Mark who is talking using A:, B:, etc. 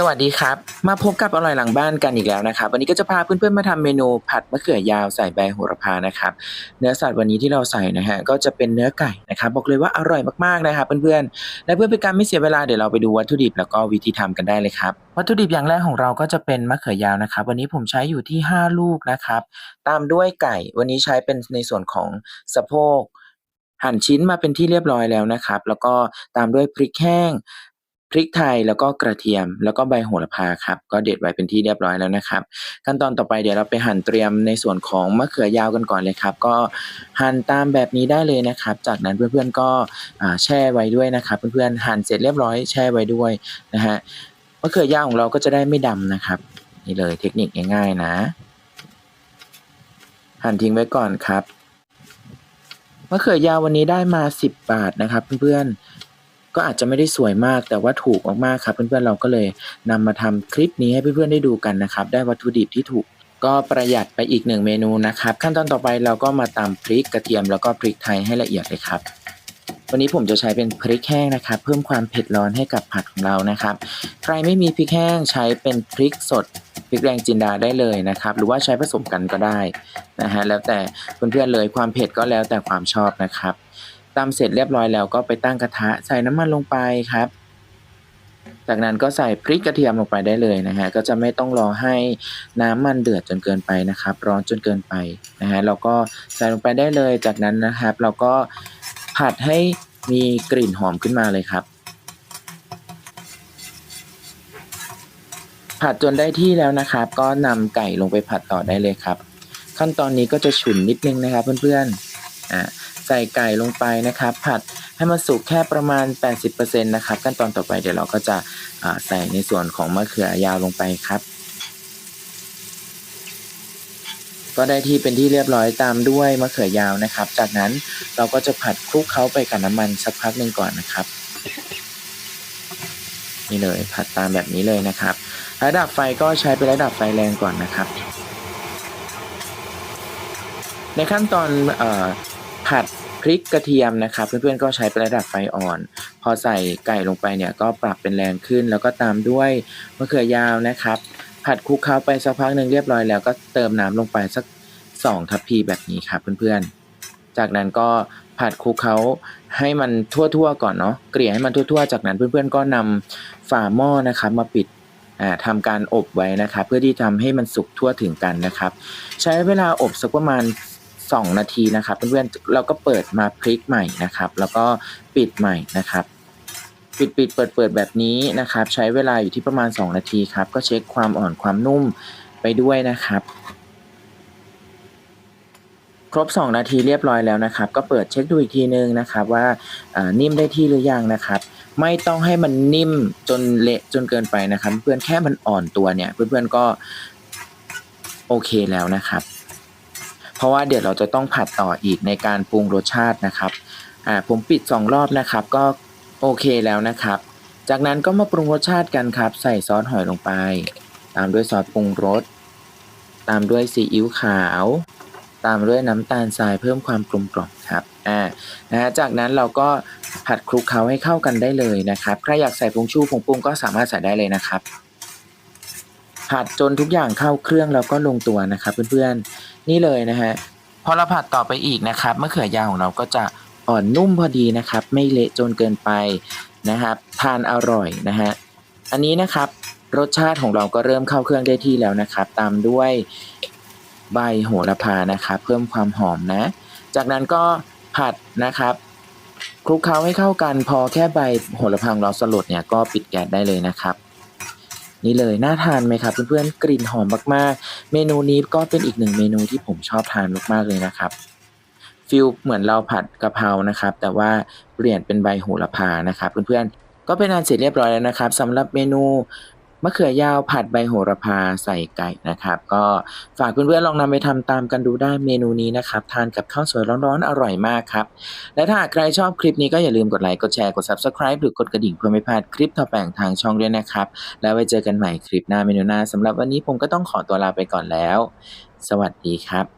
A: สวัสดีครับ มาพบกับอร่อยหลังบ้านกันอีกแล้วนะครับ วันนี้ก็จะพาเพื่อนๆมาทำเมนูผัดมะเขือยาวใส่ใบโหระพานะครับ เนื้อสัตว์วันนี้ที่เราใส่นะฮะก็จะเป็นเนื้อไก่นะครับบอกเลยว่าอร่อยมากๆนะครับเพื่อนๆและเพื่อเป็นการไม่เสียเวลาเดี๋ยวเราไปดูวัตถุดิบแล้วก็วิธีทำกันได้เลยครับ วัตถุดิบอย่างแรกของเราก็จะเป็นมะเขือยาวนะครับ วันนี้ผมใช้อยู่ที่ 5 ลูกนะครับ ตามด้วยไก่ วันนี้ใช้เป็นในส่วนของสะโพกหั่นชิ้นมาเป็นที่เรียบร้อยแล้วนะครับ แล้วก็ตามด้วยพริกแห้ง พริกไทยแล้วก็กระเทียม แล้วก็ใบโหระพาครับก็เด็ดไว้เป็นที่เรียบร้อยแล้วนะครับ ขั้นตอนต่อไปเดี๋ยวเราไปหั่นเตรียมในส่วนของมะเขือยาวกันก่อนเลยครับ ก็หั่นตามแบบนี้ได้เลยนะครับ จากนั้นเพื่อนๆก็แช่ไว้ด้วยนะครับ เพื่อนๆหั่นเสร็จเรียบร้อยแช่ไว้ด้วยนะฮะมะเขือยาวของเราก็จะได้ไม่ดำนะครับ นี่เลยเทคนิคง่ายๆนะ หั่นทิ้งไว้ก่อนครับมะเขือยาววันนี้ได้มา 10 บาทนะครับ เพื่อนๆ ก็อาจจะไม่ได้สวยมากแต่ว่าถูกมากๆครับ เพื่อนๆเราก็เลยนำมาทำคลิปนี้ให้เพื่อนๆได้ดูกันนะครับ ได้วัตถุดิบที่ถูกก็ประหยัดไปอีกหนึ่งเมนูนะครับ ขั้นตอนต่อไปเราก็มาตำพริกกระเทียมแล้วก็พริกไทยให้ละเอียดเลยครับวันนี้ผมจะใช้เป็นพริกแห้งนะครับ เพิ่มความเผ็ดร้อนให้กับผัดของเรานะครับ ใครไม่มีพริกแห้งใช้เป็นพริกสดพริกแดงจินดาได้เลยนะครับ หรือว่าใช้ผสมกันก็ได้นะฮะแล้วแต่เพื่อนๆเลยความเผ็ดก็แล้วแต่ความชอบนะครับ ตำเสร็จเรียบร้อยแล้วก็ไปตั้งกระทะใส่น้ำมันลงไปครับ จากนั้นก็ใส่พริกกระเทียมลงไปได้เลยนะฮะก็จะไม่ต้องรอให้น้ำมันเดือดจนเกินไปนะครับ ร้อนจนเกินไปนะฮะเราก็ใส่ลงไปได้เลย จากนั้นนะครับ เราก็ผัดให้มีกลิ่นหอมขึ้นมาเลยครับ ผัดจนได้ที่แล้วนะครับ ก็นำไก่ลงไปผัดต่อได้เลยครับ ขั้นตอนนี้ก็จะฉุนนิดนึงนะครับเพื่อนๆอ่า ใส่ไก่ลงไปนะครับ ผัดให้มันสุกแค่ประมาณ 80%นะครับ ขั้นตอนต่อไปเดี๋ยวเราก็จะใส่ในส่วนของมะเขือยาวลงไปครับ ก็ได้ที่เป็นที่เรียบร้อยตามด้วยมะเขือยาวนะครับ จากนั้นเราก็จะผัดคลุกเคล้าไปกับน้ำมันสักพักหนึ่งก่อนนะครับนี่เลยผัดตามแบบนี้เลยนะครับ ระดับไฟก็ใช้เป็นระดับไฟแรงก่อนนะครับ ในขั้นตอนเอ่อ ผัดพริกกระเทียมนะครับเพื่อนๆก็ใช้เป็นระดับไฟอ่อน พอใส่ไก่ลงไปเนี่ยก็ปรับเป็นแรงขึ้น แล้วก็ตามด้วยมะเขือยาวนะครับ ผัดคลุกเคล้าไปสักพักหนึ่งเรียบร้อยแล้วก็เติมน้ำลงไปสักสองทัพพีแบบนี้ครับเพื่อนๆ จากนั้นก็ผัดคลุกเคล้าให้มันทั่วๆก่อนเนาะเกลี่ยให้มันทั่วๆ จากนั้นเพื่อนๆก็นำฝาหม้อนะครับมาปิดอ่าทำการอบไว้นะครับเพื่อที่ทำให้มันสุกทั่วถึงกันนะครับ ใช้เวลาอบสักประมาณ 2 นาทีนะครับเพื่อนๆเราก็เปิดมาพลิกใหม่นะครับ แล้วก็ปิดใหม่นะครับ ปิดปิดเปิดเปิดแบบนี้นะครับ ใช้เวลาอยู่ที่ประมาณ 2 นาทีครับ ก็เช็คความอ่อนความนุ่มไปด้วยนะครับ ครบ 2 นาทีเรียบร้อยแล้วนะครับ ก็เปิดเช็คดูอีกทีนึงนะครับ ว่านิ่มได้ที่หรือยังนะครับไม่ต้องให้มันนิ่มจนเละจนเกินไปนะครับ เพื่อนแค่มันอ่อนตัวเนี่ย เพื่อนๆก็โอเคแล้วนะครับ เพราะว่าเดี๋ยวเราจะต้องผัดต่ออีกในการปรุงรสชาตินะครับอ่าผมปิด 2 รอบนะครับ ก็โอเคแล้วนะครับ จากนั้นก็มาปรุงรสชาติกันครับ ใส่ซอสหอยลงไป ตามด้วยซอสปรุงรส ตามด้วยซีอิ๊วขาว ตามด้วยน้ำตาลทรายเพิ่มความกลมกล่อมครับอ่านะฮะจากนั้นเราก็ผัดคลุกเคล้าให้เข้ากันได้เลยนะครับ ใครอยากใส่ผงชูผงปรุงก็สามารถใส่ได้เลยนะครับ ผัดจนทุกอย่างเข้าเครื่องแล้วก็ลงตัวนะครับเพื่อนๆนี่เลยนะฮะพอเราผัดต่อไปอีกนะครับมะเขือยาวของเราก็จะอ่อนนุ่มพอดีนะครับ ไม่เละจนเกินไปนะครับ ทานอร่อยนะฮะอันนี้นะครับรสชาติของเราก็เริ่มเข้าเครื่องได้ที่แล้วนะครับ ตามด้วยใบโหระพานะครับ เพิ่มความหอมนะ จากนั้นก็ผัดนะครับคลุกเคล้าให้เข้ากันพอแค่ใบโหระพาของเราสลดเนี่ยก็ปิดแก๊สได้เลยนะครับ นี่เลยน่าทานไหมครับเพื่อนๆกลิ่นหอมมากๆ เมนูนี้ก็เป็นอีกหนึ่งเมนูที่ผมชอบทานมากๆเลยนะครับฟิลเหมือนเราผัดกะเพรานะครับ แต่ว่าเปลี่ยนเป็นใบโหระพานะครับ เพื่อนๆก็เป็นอันเสร็จเรียบร้อยแล้วนะครับสำหรับเมนู มะเขือยาวผัดใบโหระพาใส่ไก่นะครับ ก็ฝากเพื่อนๆลองนำไปทำตามกันดูได้เมนูนี้นะครับ ทานกับข้าวสวยร้อนๆ อร่อยมากครับ และถ้าใครชอบคลิปนี้ก็อย่าลืมกดไลค์ กดแชร์ กด subscribe หรือกดกระดิ่งเพื่อไม่พลาดคลิปต่อไปของทางช่องด้วยนะครับ แล้วไว้เจอกันใหม่คลิปหน้าเมนูหน้าสำหรับวันนี้ผมก็ต้องขอตัวลาไปก่อนแล้ว สวัสดีครับ